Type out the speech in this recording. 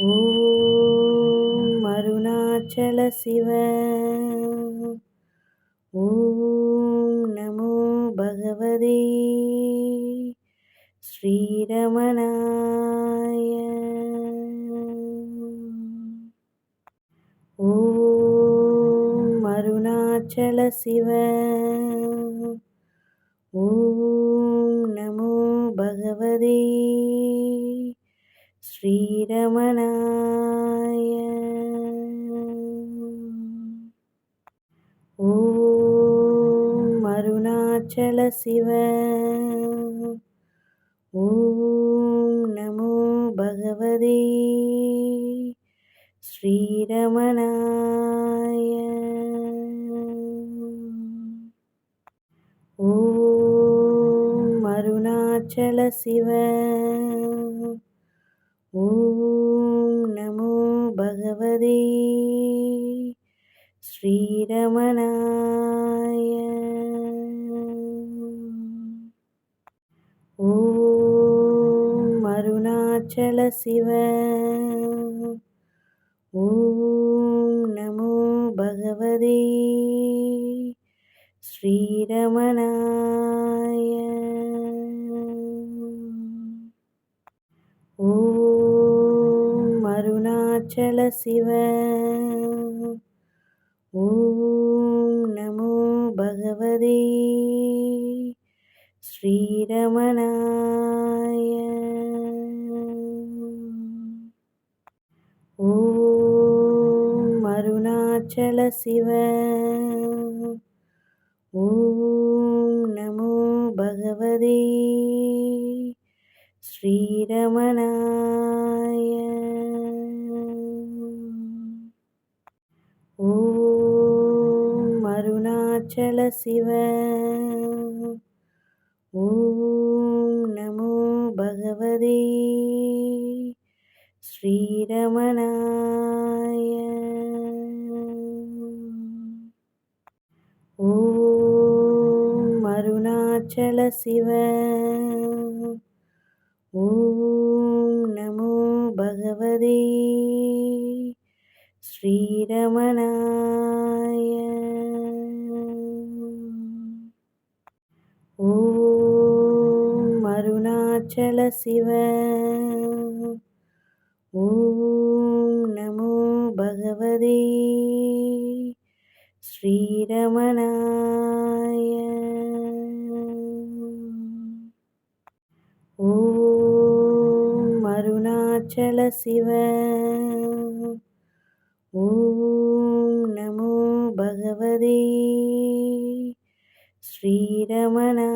ॐ मरुणाचलशिव ॐ नमो भगवते श्रीरमणाय। ॐ मरुणाचलशिव ॐ ஸ்ரீரமணாய. ஓம் அருணாச்சல சிவ. ஓம் நமோ பகவதே. ஸ்ரீரமணாய. ஓம் அருணாச்சல சிவ. ஓம் நமோ பகவதே ஸ்ரீரமணாய ஓம் அருணாச்சல சிவ ஓம் நமோ பகவதே ஸ்ரீரமணாய चल शिव ॐ नमो भगवते श्रीरमणाय ॐ अरुणाचल शिव ॐ नमो भगवते ஸ்ரீரமணாய. ஓம் அருணாச்சல சிவ. ஓம் நமோ பகவதே. ஸ்ரீரமணாய. ஓம் அருணாச்சல சிவ. ஸ்ரீரமணாய. ஓம் அருணாச்சல சிவ. ஓம் நமோ பகவதே. ஸ்ரீரமணாய. ஓம் அருணாச்சல சிவ. ஓம் நமோ பகவதே ஸ்ரீரமணாய